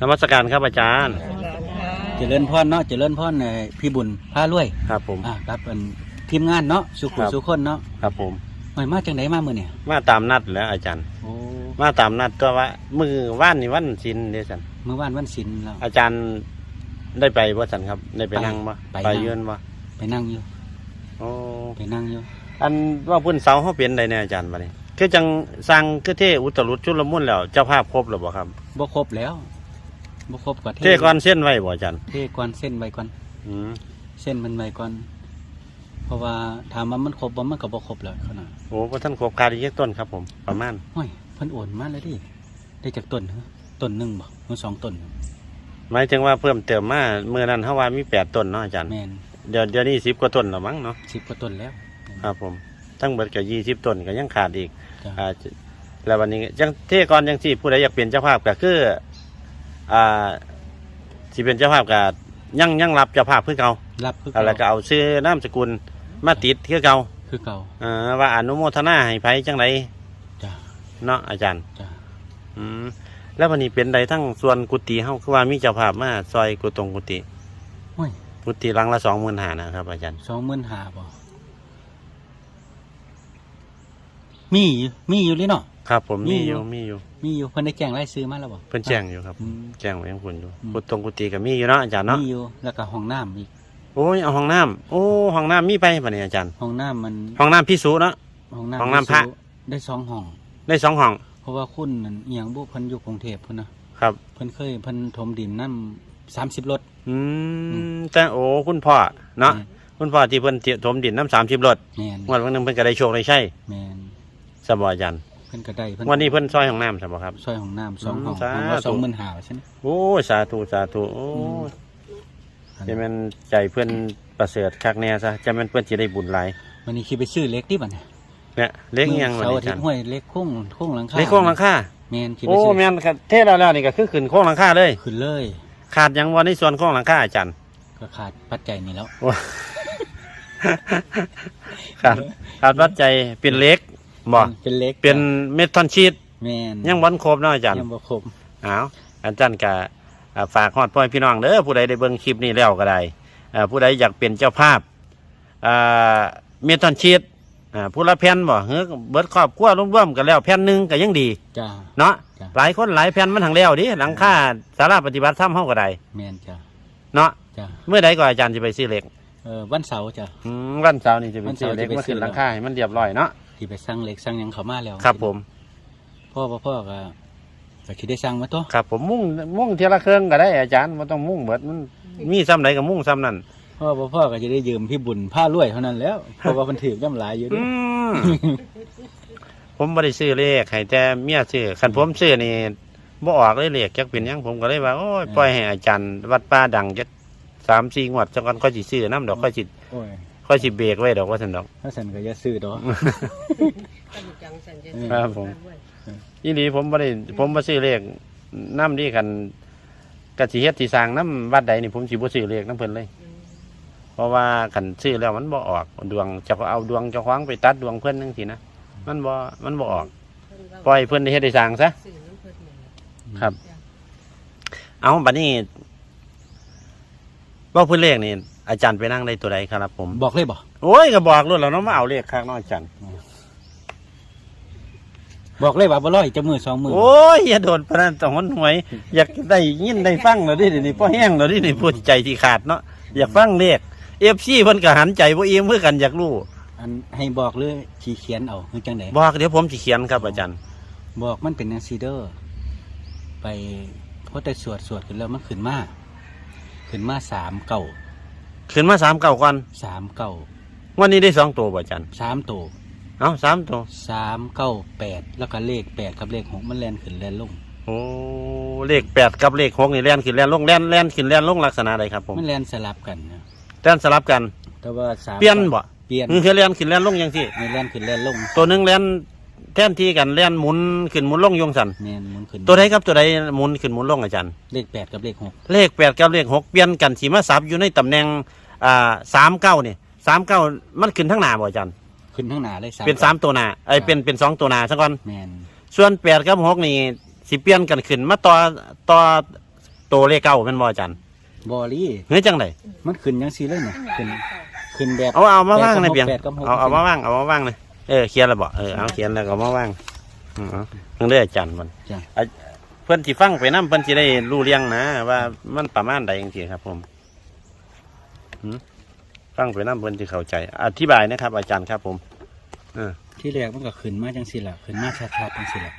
นมัสการครับอาจารย์ เจริญพรเนาะเจริญพรในพี่บุญพารวยครับผม อ่าครับเป็นทีมงานเนาะสุขุครับ สุคนเนาะครับผมเฮ้ยมาจังไหนมามื้อเนี่ยมาตามนัดแหล้วอาจารย์ โอ้มาตามนัดตัวว่า มือว่านนี่วันศิลเดสันเมื่อวานวันศิลแล้วอาจารย์ได้ไปบ่สันครับ ได้ไปไปนั่งบ่ไปไปนั่งเยือนบ่ไปนั่งอยู่โอ้ไปนั่งอยู่อันว่าพุ่นเสาเขาเป็นไดเนี่ยอาจารย์บัดนี้คือจังสร้างคือเทอุตรุดชุลมุนแล้ว เจ้าภาพครบหรือบ่ครับบ่ครบแล้ว บ่ครบก็เทก่อนเส้นไว้บ่อาจารย์เทก่อนเส้นไว้ก่อน อืมเส้นมันไว้ก่อน เพราะว่าถามว่ามันครบบ่มันก็บ่ครบแล้วขนาดโอ้บ่ท่านครบขาดอีกจักต้นครับ ผมประมาณห้อยเพิ่นโอนมาแล้วดิได้จากต้นเหรอต้นหนึงบ่หรือสองต้นหมายถึงว่าเพิ่มเติมมาเมื่อนั้นเฮาว่ามีแปดต้นเนาะอาจารย์แม่นเดี๋ยวเดี๋ยวนี้10กว่าต้นแล้วมั้งเนาะ10กว่าต้นแล้วครับผมทั้งเบิดก็20ต้นก็ยังขาดอีกจ้ะอ่าแล้ววันนี้ยังเทก่อนยังที่ผู้ใดอยากเปลี่ยนเจ้าภาพก็คือ อ่าสิเป็นเจ้าภาพก็ยังยังรับเจ้าภาพเพื่อเก่ารับคืออะไรก็เก่าเอาชื่อนามสกุลมาติดเพื่อเก่าคือเก่าอ่าว่าอนุโมทนาให้ไผจังไดจ้ะเนาะอาจารย์ จ้ะอืมแล้ววันนี้เป็นใดทั้งส่วนกุฏิเฮาคือว่ามีเจ้าภาพมาซอยกุตรงกุฏิห้ยกุฏิหลังละ25,000นะครับ อาจารย์ สองหมื่นหาบ่มีอยู่มีอยู่เลยเนาะ ครับผมมีมีออยู่ยู่มีอยู่มีอยู่เพิ่นได้แจ้งรายซื้อมาแล้วบ่เพิ่นแจ้งอยู่ครับ อืม แจ้งไว้ของคุณอยู่อืม กุตรงกุฏิก็มีอยู่เนาะอาจารย์เนาะมีอยู่แล้วก็ห้องน้ำอีกโอ้ยเอาห้องน้ำโอ้ห้องน้ำมีไปปะเนี่ยอาจารย์ ห้องน้ำมันห้องน้ำพิสูเนาะ ห้องน้ำห้องน้ำพระ ได้สองห้อง ได้สองห้องเพราะว่าคุณนั่นอหย่างบุเพิ่นอยู่กรุงเทพพุ่นนะครับ เพิ่นเคยเพิ่นถมดินน้ำสามสิบรถอือืมแต่โอ้คุณพ่อเนาะแม่คุณพ่อที่เพิ่นเจียถมดินน้ำสามสิบรถแมนงวดวันหนึงเพิ่นก็ได้โชคได้ใช่แมนสบอาจารย์ เพิ่นก็ได้เพิ่นวันนี้เพิ่นซอยห้องน้ำสบครับ ซอยห้องน้ำสองห้องอืมห้องละสาธุสองหมื่นหาใช่ไหม โอ้ยสาธุสาธุโอ้อืมยจะแม่นใจเพิ่นประเสริฐคักแน่ซะจะแม่นเพิ่นสิได้บุญหลายวันนี้คิดไปซื้อเล็กดิบัดเนี่ยเนี่ยเล็กอิหยังวันเสาร์นี้อาทิอาตจารย์ย์ห้วยเล็กโค้งโค้งหลังคาเล็กโค้งหลังคาแมนคิดไปโอ้ซื้อแม่นครับเทศแล้วแล้วนี่ก็คือขึ้นโค้งหลังคาเลย ขึ้นเลย ขาดหยังวันในส่วนโค้งหลังคาอาจารย์ก็ขาดปัจจัยนี่แล้ว ขาดขาดวัดใจเป็นเล็ก บ่เป็นเล็กเป็นเม็ดทอนชีตแมนยังวันครบเนาะอาจารย์ยังบ่ครบเอาอาจารย์ก็อ่าฝากฮอดพ่อพี่น้องเด้อผู้ใดได้เบิ่งคลิปนี้แล้วก็ได้อ่าผู้ใดอยากเป็นเจ้าภาพอ่าเมทอนชีตอ่าผู้ละแผ่นบ่เฮ้อเบิดครอบครัวรวมๆกันแล้วแผ่นหนึงก็ยังดีจ้าเนาะจ้ะหลายคนหลายแผ่นมันทั้งแล้วดิหลังคาศาลาปฏิบัติธรรมเฮาก็ได้แมนจ้าเนาะจ้าเมื่อใดก็อาจารย์จะไปซื้อเหล็กเออวันเสาร์จ้าอืมวันเสาร์นี่จะไปวันซื้เสาอร์เหล็กจะไปมาขึ้นซื้อหลังคาให้มันเรียบร้อยเนาะ ที่ไปสั่งเหล็กสั่งหยังเขามาแล้วครับผม พ่อพ่อพ่อก็ก็คิดได้สั่งมาตัวครับ ผมมุ่งมุ่งเทียละเครื่องก็ได้อาจารย์บ่ต้องมุ่งเบิดมันมีซ้ำใดก็มุ่งซ้ำนั่นพ่อพ่อพ่อก็จะได้ยืมพี่บุญผ้ารวยเท่านั้นแล้วเพราะว่ามันถือย่ำหลายอยู่เด้อืวยมผมไม่ได้ซื้อเลขให้แต่เมียซื้อคันผมซื้อนี่บ่ออกเลยเลขจักเป็นหยังผมก็เลยว่าโอ้ยปล่อยให้อาจารย์ วัดป่าดังจักสามสี่งวดจักก่อนค่อยสิซื้อน้ำดอกค่อยสิโอ้ย ค่อยสิเบรกไว้ดอกว่าซั่นดอก ถ้าสันก็จะซื้อดอกครับผมอีนี้ผมบ่ได้ผมบ่ซื้อเลขน้ำดีคันกะสิเฮ็ดสิสร้างน้ำวัดใดนี่ผมสิบ่ซื้อเลขน้ำเพิ่นเลยเพราะว่าคันซื้อแล้วมันบ่ออกดวงจะเอาดวงเจ้าของไปตัดดวงเพิ่นจังซี่นะมันบ่มันบ่ออกปล่อยเพิ่นได้เฮ็ดได้สร้างซะครับเอาบัดนี้ว่าเพื่นเลขนี่ อาจารย์ไปนั่งได้ตัวใดครับผม บอกเลยบ่โอ้ยก็บอกรุ่นแล้วเนาะมาเอาเลขข้างนอกอาจารย์ บอกเลยว่าบ่ร้อยจะมือสองมือโอ้ยอย่าโดนพนันต้องหนหวย อยากได้ยินได้ฟังแล้วดิเดี๋ยวนี้พ่อแห้งแล้วดินี่พูดใจที่ขาดเนาะอยากฟังเลขเอฟซีเพิ่นก็หันใจบ่เอียงเพื่อกันอยากรู้อันให้บอกเลยขี่เขียนเอาคือจังไดบอกเดี๋ยวผมสิเขียนครับอาจารย์ บอกมันเป็นแนวซีเดอร์ไปเพราะแต่สวดสวดขึ้นแล้วมันขึ้นมาขึ้นมาสามเก่า ขึ้นมาสามเก้าก่อนสามเก่าวันนี้ได้สองตัวบ่อาจารย์สามตัวเอ้าสามตัวสามเก้าแปดแล้วก็เลขแปดกับเลขหกมันแลนขึ้นแลนลงโอ้เลขแปดกับเลขหกนี่แล่นขึ้นแล่นลงแล่นแล่นขึ้นแล่นลงลักษณะใดครับผมมันแลนสลับกันนะแล่นสลับกัน แต่ว่าสามเปลี่ยนบ่เปลี่ยนคือแล่นขึ้นแล่นลงจังซี่มีแลนขึ้นแลนลง ตัวหนึงแล่นแท่นที่กันแล่นหมุนขึ้นหมุนลงยงสันแมนหมุนขึ้นตัวใดครับตัวใดหมุนขึ้นหมุนลงอาจารย์ เลขแปดกับเลขหกเลขแปดกับเลขหกเปลี่ยนกันสีมาสับอยู่ในตำแหน่ง อ่าสามเก้านี่สามเก้ามันขึ้นทั้งหน้าบ่อาจารย์ขึ้นข้างหน้าเลยสามเป็นสามตัวหน้าไอ้ยเป็นเป็นสองตัวหน้าซะก่อนแมนส่วนแปดกับหกนี่สิเปลี่ยนกันขึ้นมาต่อต่อโตเลขเก้าแม่นบ่อาจารย์บอลี่เฮ้ยจังไดมันขึ้นยังสีเลยเนี่ยขึ้นขึ้นแบบเอาเอามาว่างในเบียงแปดกับหกเอาเอามาว่างเอามาว่างเลยเออเขียนแล้วบ่เออเอาเขียนแล้วก็เอามาว่างอืมเอาเพิ่งได้อาจารย์มันจ้ะอะเพิ่นสิฟังไปนํเพิ่นสิได้รู้เรื่องนะว่ามันประมาณใดจังซี่ครับผมหืม ฟังไปนํเพิ่นสิเข้าใจ อธิบายนะครับ อาจารย์ครับผมเออที่แรกมันก็ขึ้นมาจังสิล่ะขึ้นมาชัดๆจังสิล่ะ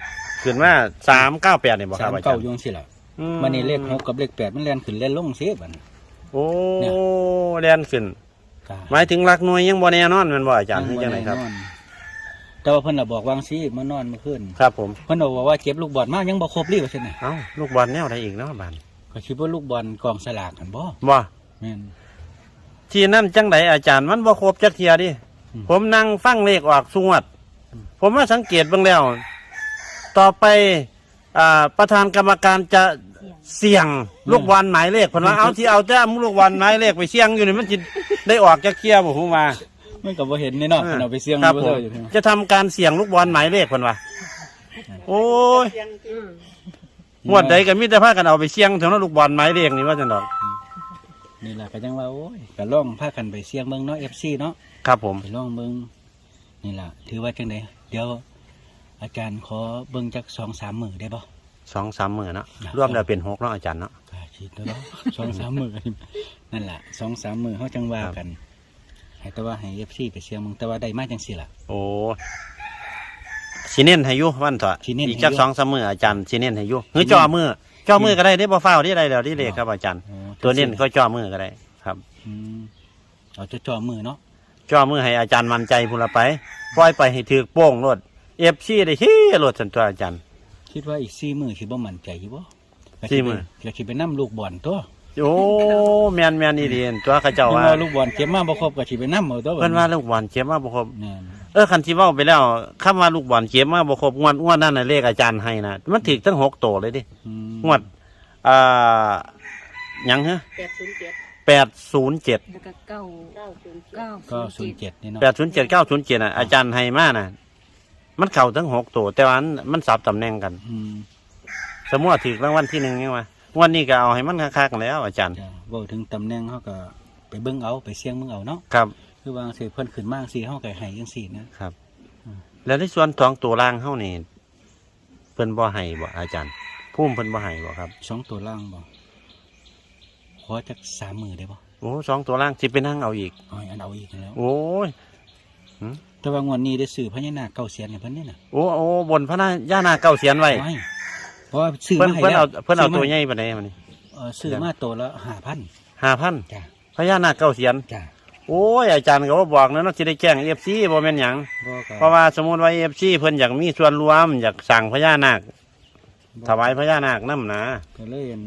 ขึ้นมา398นี่บ่คสารับมอาจาเก้ารย์อยจังสิล่ะอืมันนี่เลขหกกับเลขแปดมันแล่นขึ้นแล่นลงเสียบัดนี้โอ้เนี่ยแล่นขึ้นก็หมายถึงหลักหน่วยยังบ่แน่นอนแม่นบ่อาจารย์ยัคือจังไดครับ แน่นอนแต่ว่าเพิ่นน่ะบอกวางสิมานอนเมื่อคืนครับผม เพิ่นบอกว่าเจ็บลูกบอลมากยังบ่ครบรีว่าซั่นน่ะเอ้าลูกบอลแนวใดอีกเนาะบานก็คิดว่าลูกบอลกองสลากกันบ่บ่แม่น ที่นั่นจังไดอาจารย์มันบ่ครบจักเทียดิอืมผมนั่งฟังเลขออกสงวด ผมมาสังเกตเบิ่งแล้ว ต่อไปอ่าประธานกรรมการจะเสี่ยงลูกบอลหมายเลขเพิ่นว่าเอาที่เอาแต่ลูกบอลหมายเลขไปเสี่ยงอยู่นี่มันสิได้ออกจักเทียบ่ผมว่ามันก็บ่เห็นนี่เนาะเพิ่นเอาไปเสี่ยงครับบ่ผเจมออยู่ที่จะทำการเสี่ยงลูกบอลหมายเลขเพิ่นว่าโอ้ยอืมงวดใดก็มีแต่พากันเอาไปเสี่ยงเท่านั้นลูกบอลหมายเลขนี่ว่าจังดอก นี่ล่ะก็จังว่าโอ้ยก็ลองพากันไปเสี่ยงเบิ่งเนาะ FC เนาะครับผมไปลองเบิ่งนี่ล่ะถือว่าจังไดเดี๋ยว อาจารย์ขอเบิ่งจัก2-3มื้อได้บ่สองสามหมื่นเนาะครับรวมแล้วเป็นหกเนาะอาจารย์เนาะ ก็คิดแล้วเนาะ2-3มื้อนั่นล่ะ2-3มื้อเฮาจังว่ากันให้แต่ว่าให้ FC ไปเสี่ยงเบิ่งแต่ว่าได้มาจังซี่ล่ะ โอ้สิเน้นให้อยุวันเถอะสิเน้นให้อีกจักอยู่สองสามมืออาจารย์สิเน้นให้อยุหรือจ่อมือจ่อมือก็ได้ได้บ่ฟ้าวได้ไรแล้วที่เลขครับอาจารย์โอ้ ตัวเน้นก็จ่อมือก็ได้ครับอืมเอาจะจ่อมือเนาะจ่อมือให้อาจารย์มั่นใจพุ่นละไปปล่อยไปให้ถือโป้งรถเอฟซีได้ฮี้รถสันตัวอาจารย์ คิดว่าอีก4มื้อสิบ่มั่นใจอยู่บ่สี่มื้อก็สิไปนํลูกบอลตัวโอ้แมนแมนนี่ดีตัวเขาเจ้าเพิ่นว่าว่าลูกบอลเก็บมาบ่ครบก็สิไปนํเอาตัวเพิ่นว่าลูกบอลเจ็บมาบ่ครบแม่นเออคันที่เว้าไปแล้วคำว่าลูกบอลเจ็บมาบ่ครบงวดงวดนั้นน่ะเลขอาจารย์ให้นะมันถึกทั้งหกตัวเลยดิอืมงวดอ่าห ยังฮะแปดศูนย์เจ็ดแปดศูนย์เจ็ดแล้วก็เก้าเก้าศูนย์เจ็ดเก้าก็ศูนย์เจ็ด07นี่เนาะแปดศูนย์เจ็ดเก้าศูนย์เจ็ดอะอาจารย์ให้มาน่ะ มันเข่าทั้งหกตัว แต่ว่ามันสับตำแหน่งกัน อืมสมมติว่าถือรางวัลที่หนึ่งไงวะงวันนี้ก็เอาให้มันคักๆแล้ว อาจารย์จ้ะเว้าถึงตำแหน่งเฮาก็ไปเบิ่งเอาไปเสี่ยงเบิ่งเอาเนาะครับ คือว่าสิเพิ่นขึ้นมาจังซี่เฮาก็ให้จังซี่นะ ครับแล้วในส่วนของตัวล่างเฮานี่เพิ่นบ่ให้บ่อาจารย์พุ่มเพิ่นบ่ให้บ่ครับ สองตัวล่างบ่ข อจักสามมือได้บ่โอ้สองตัวล่างสิไปนั่งเอาอีกเอาให้อันเอาอีกแล้วโอ้ยแต่ว่างวดนี้ได้ซื้อพญานาคเก้าเสียนให้เพิ่นนี่น่ะโอ้โอ้บนพระนาย่านาเก้าเสียนไว้ไม่เพราะว่าซื้อเพิ่นมาให้เพิ่นแล้เอาวเพิ่นเอาซื้ตัวมใหญ่ปานใดมันนี่เออซื้อมาตัวละ5,000ห้าพันจ้ะพญานาคเก้าเสียนจ้ะโอ้ยอาจารย์ก็บ่บอกนะเนาะสิได้แจ้ง FC บ่แม่นหยังบ่ก็เพราะว่าสมมติว่า FC เพิ่นอยากมีส่วนรวมอยากสั่งพญานาคถวายพญานาคนํนะก็เลยอัน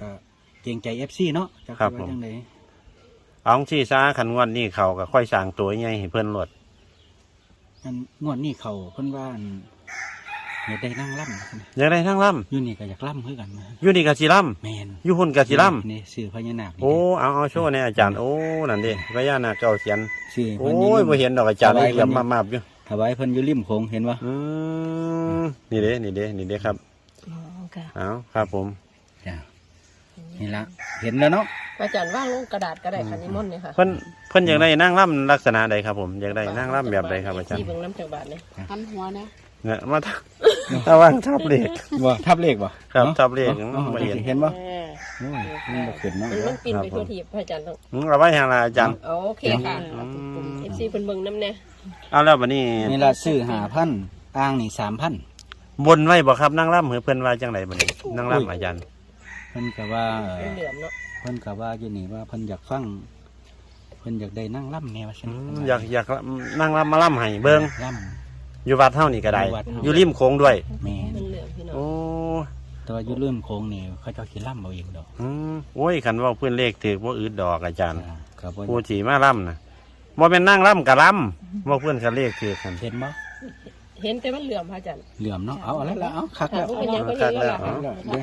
ก็ เกรงใจ FC เนาะจักครับว่าผมจังไดเอาที่ซาขันงวันนี้เขาก็ค่อยสั่งตัวใหญ่ให้เพิ่นลดอันงวดนี้เขาเพิ่นว่าอันอยากได้นั่งล่ำอยากได้ทั้งล่อยู่นี่ก็อยากล่ำคือกันนะำอยู่นี่กะสิล่แม่นำอยู่หุ่นกะสิล่นี่ซื้อพญานาคำนี่โอ้เอาเอาโชว์เนี่ยอาจารย์โอ้นั่นดิพญานาคเก้าเสียนซื้อโอ้เพิ่นยบ่เห็นดอกอาจารย์ถวายเหลี่ยมเพิ่นมาบๆอยู่ถวายเพิ่นอยู่ริมโขงเห็นบ่อืมนี่เด้นี่เด้นี่เด้ครับ อ๋อค่ะ เอาครับผมจ้ะ นี่ละเห็นแล้วเนาะอาจารย์ว่างลงกระดาษก็ได้ค่ะนิมนต์เนี่ยค่ะเพิ่นเพิ่นอยากได้นั่งล่ำลักษณะใดครับผมอยากได้นั่งล่ำแบบใดครับอาจารย์ที่เบิ่งน้ำจังบาทเนี่ยหันหัวนะเนี่ยมาทัถ้าว่างทับเลขบ่ทับเลขบ่ครับนาะทับเลขอาอืมบ่เห็นเห็นบ่เออโอ้ยมันบ่ขึ้นเนาะมันมันปินไปทั่วทีพระอาจารย์ต้องอืมเอาไว้ให้ละอาจารย์เอาโอเคค่ะเอฟซีเพิ่นเบิ่งน้ำเนี่ยเอาแล้วบัดนี้นี่ละซื้อ5,000อ้างนี่3,000บนไว้บ่ครับนั่งล่ำหรือเพิ่นว่าจังไดบัดนี้นั่งล่ำอาจารย์เพิ่นก็ว่าเหลือมเนาะเพิ่นก็ว่าอยู่นี่ว่าเพิ่นอยากฟังเพิ่นอยากได้นั่งล่ำแนวซั่นอืมอยากอยากนั่งล่ำมาล่ำให้เบิ่งล่อยู่วัดเท่านี่ก็ได้ อยู่วัดเฮา อยู่ริมโค้งด้วยำแม่น มันเหลือมพี่น้องโอ้แต่ว่าอยู่ลืมโค้งนี่เขาเจ้าสิล่ำเอาเองดอกอืมโอ้ยขันเว่าเพื่อนเลขถือว่าอืดดอกอาจารย์อ่าก็บ่ผู้ถีมาล่ำนะบ่เป็นนั่งล่ำกับล่ำว่าเพื่อนกับเลขถือกัน เห็นบ่เห็นแต่มันเหลือมพระอาจารย์เหลื่อมเนาะเอาอะไรละเอาคักค่ะแล้วพวกเป็นหยังก็นี่แล้วล่ะเอาแล้ว เด้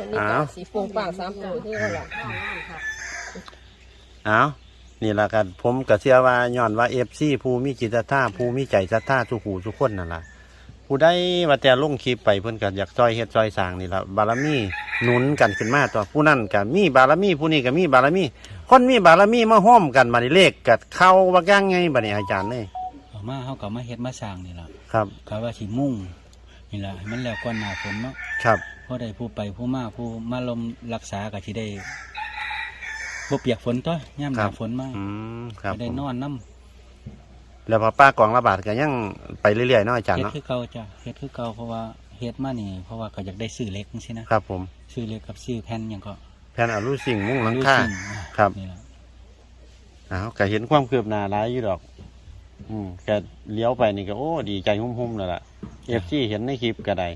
อนี่ก็สีฟูงปากสามตัวที่แล้วล่ะเอานี่ละกันผมก็เชื่อว่าย้อนว่าเอฟซีผู้มีจิตศรัทธาผู้มีใจศรัทธาทุกหูทุกคนนั่นล่ะผู้ใดว่าแต่ลงคลิปไปเพิ่นก็อยากซอยเฮ็ดซอยสร้างนี่ล่ะบารมีหนุนกันขึ้นมาตัวผู้นั้นก็มีบารมีผู้นี้ก็มีบารมี คนมีบารมีมาห้อมกันบัดนี้เลขก็เข้าบักอย่างไงบัดนี้อาจารย์เอ้ยเอามาเฮาก็มาเฮ็ดมาสร้างนี่ล่ะครับก็ว่าสิมุ่งนี่ล่ะให้มันแล้วก่อนหน้าฝนเนาะครับ พอได้ผู้ไปผู้มาผู้มาลมรักษาก็สิได้บ่เปียกฝนตัวยามหน้าฝนมาอืมครับจะได้ผมนอนน้แล้วพอป้ากองระบาดก็ยังไปเรื่อยๆเนาะอาำจารย์เฮ็ดเนาะคือเก่าจ้ะเฮ็ดคือเก่าเพราะว่าเฮ็ดมานี่ เพราะว่าก็อยากได้ซื้อเล็กจังซี่นะครับผมซื้อเล็กกับซื้อแผ่นหยังก็แผ่นอลูสิ่งมุ้งหลังรู้คาสิ่งอะครับ นี่ล่ะอ้าวก็เห็นความคืบหน้าหลายอยู่ดอก อืมก็เลี้ยวไปนี่ก็โอ้ ดีใจหุ่มๆแล้วล่ะเอฟซีเห็นในคลิปก็ได้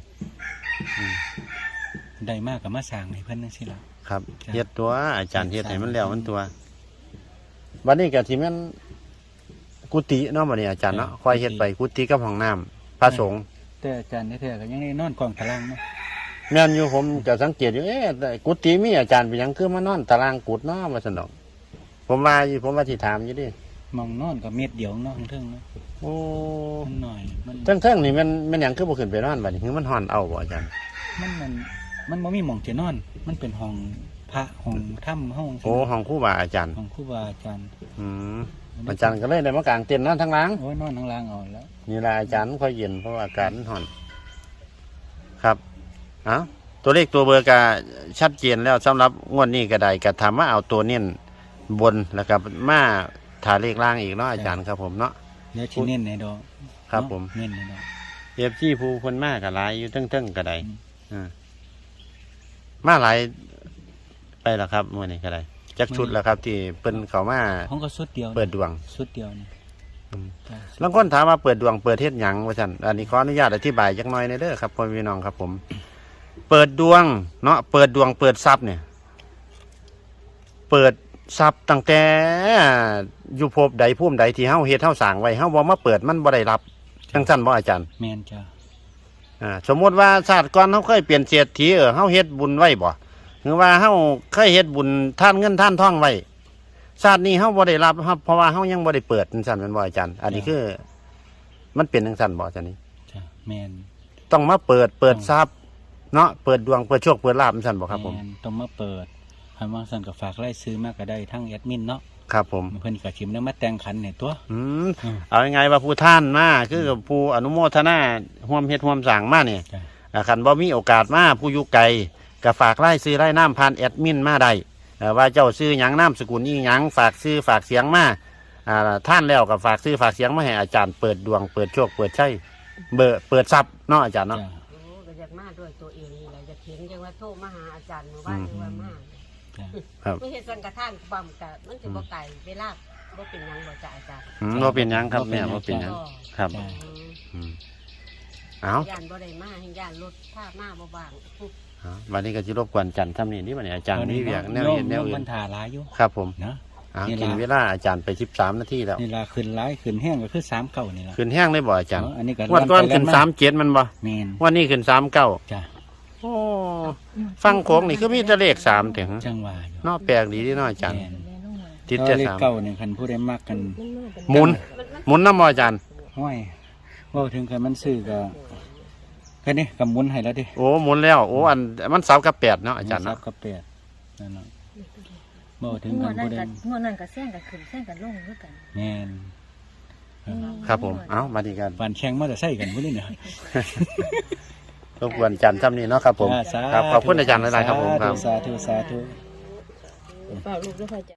ได้มากก็มาสร้างให้เพิ่นจังซี่ล่ะ ครับจ้ะ เฮ็ดตัวอาจารย์เฮ็ดให้มันแล้วสามมันตัว วันนี้ก็ที่แม่นกุฏิเนาะบัดนี้อาจารย์เนาะจ้ะคอยเฮ็ดไปกุฏิกับห้องน้ำพระสงฆ์แต่อาจารย์แท้ๆก็ยังได้นอนกองตารางเนาะแม่นอยู่ผมก็สังเกตอยู่เอ๊ะแต่กุฏิมีอาจารย์เป็นหยังคือมานอนตารางกุฏเนาะว่าซั่นดอก ผมว่าอยู่ผมว่าที่ถามอยู่ดิมองนอนก็เม็ดเดียวเนาะเทิงๆเนาะโอ้มันหน่อยมันเทิงๆนี่มันมันหยังคือบ่ขึ้นไปนอนบัดนี้คือมันฮ้อนเอาบ่อาจารย์มันมัน มันบ่มีหม่องจะนอน มันเป็นห้องพระห้องถ้ำห้องโอ้ห้องครูบาอาจารย์ห้องครูบาอาจารย์อืมอาจารย์ก็เลยได้มากางเต็นท์นอนทั้งหลังโอ้ยนอนทั้งล่างเอาแล้ว นี่แหละอาจารย์ค่อยเย็นเพราะว่าอากาศมันร้อน ครับเอ้าตัวเลขตัวเบอร์ก็ชัดเจนแล้วสำหรับงวดนี้ก็ได้ก็ถามว่าเอาตัวเน้นบนแล้วก็มาถาเลขล่างอีกเนาะอาจารย์ครับผมเนาะ เดี๋ยวชิ้เน้นในดอกครับเนาะผม เน้นในดอก เอฟซีผู้คนมากก็หลายอยู่เทั้งๆก็ได้อืม อ่า มาหลายไปแล้วครับมื่อนี้ก็ได้จักชุดแล้วครับ ที่เปิ้นเขามาห้องก็สุดเดียวเปิดดวงสุดเดียวนี่อืมจ้ะบางคนถามว่าเปิดดวงเปิดเทศหยังว่าซั่นอันนี้ขออนุญาตอธิบายจักหน่อยในอยเด้อครับพ่อพี่น้องครับ ผม เปิดดวงเนาะเปิดดวงเปิดทรัพย์เนี่ย เปิดทรัพย์ตั้งแต่อยู่ภพใดภูมิใดที่เฮาเฮ็ดเฮาสร้างไว้เฮาบ่มาเปิดมันบ่ได้รับจังซั่นบ่อาจารย์แมนจ้ะ อ่าสมมุติว่าชาติก่อนเฮาเคยเปลี่ยนเศรษฐีเออเฮาเฮ็ดบุญไว้บ่หรือว่าเฮาเคยเฮ็ดบุญท่านเงินท่านทองไว้ชาตินี้เฮาบ่ได้รับครับเพราะว่าเฮายังบ่ได้เปิดจังซั่นแม่นบ่อาจารย์ อันนี้คือ มันเป็นจังซั่นบ่อาจารย์นี่จ้ะแมนต้องมาเปิดเปิดทรัพย์เนาะเปิดดวงเปิดโชคเปิดลาภจังซั่นบ่ครับผม แนต้องมาเปิดคันว่าสั่นก็ฝากไล่ซื้อมาก็ได้ทั้งแอดมินเนาะ ครับผม เพิ่นก็ชิมแล้วมาแต่งขันเนี่ยตัวอืมอืม เอายังไงว่าผู้ท่านมาคือกับผู้อนุโมทนาร่วมเฮ็ดร่วมสร้างมาเนี่ยจ้ะ อ่าคันบ่มีโอกาสมาผู้อยู่ไกลก็ฝากไล่ซื้อไล่น้ำผ่านแอดมินมาได้อ่าว่าเจ้าซื้อหยังน้ำสกุลอีหยังฝากซื้อฝากเสียงมาอ่าท่านแล้วก็ฝากซื้อฝากเสียงมาให้อาจารย์เปิดดวงเปิดโชคเปิดใช่เบอร์เปิดทรัพย์เนาะอาจารย์เนาะ จ้ะ โอ้ก็อยากมาด้วยตัวเองนี่แหละอยากเห็นจังว่าโทรมาหาอาจารย์เมื่อวานจังว่ามาจ้ะ ครับไม่เห็นสังกทานปั๊มกะมันสิบ่ไกลเวลาบ่เป็นหยังบ่จ้ะอาจารย์อืมว่าเป็นหยังครับแม่ว่าเป็นหยังก็ครับจ้ะอืมอืมเอาย่านบ่ได้มาให้ย่านรถถ้ามาบ่บางเอาวันนี้ก็จะรบกวนจันทร์ทำนี่นี่วันนี้อาจารย์มีเวียกแนวโยเห็นแนวโยมอื่มันนถ่าหลายอยู่ครับ ผมเนาะ เอานี่กินล่ะเวลาอาจารย์ไปสิบสามนาทีแล้วนี่ล่ะขึ้นหลายขึ้นแห้งก็คือสามเก้านี่ล่ะขึ้นแห้งเลยบ่อาจารย์เนาะอันนี้ก็วันก่อนไปขึ้นมสามเจ็ดมันบ่แมนวันนี้ขึ้นสามเก้าจ้ะ โอ้ฟังโค้งนี่คือมีแต่เลขสามถึงจังหวะอยู่เนอแปลกดีที่นออาจารย์แม่นติดก็แต่เลขสามเก้าเนี่ยคันผู้ใดมักกันหมุนหมุนน้ำบ่อาจารย์ ห้อยเว่าถึงคันมันซื้อก็แค่นี้กับหมุนให้แล้วดิโอ้หมุนแล้ว โอ้อันมันสามกับแปดเนาะอาจารย์ซัเนาะบกับแปดนั่นเนาะเว่าถึงงกัวนดนั้ผู้นใดกับงวดนั้นกับแซงกับขึ้นแซงกับลงด้วยกันแม่นครับผม เอามาดีกันปานแข่งมอเตอร์ไซค์กันผู้นี้เนี่ย รบกวนจันทร์ทำนี่เนาะครับผม อ่าสาครับขอบคุณอาจารย์หลายๆครับผมครับ สาธุสาธุเปล่าลูกด้วยพ่อจ้ะ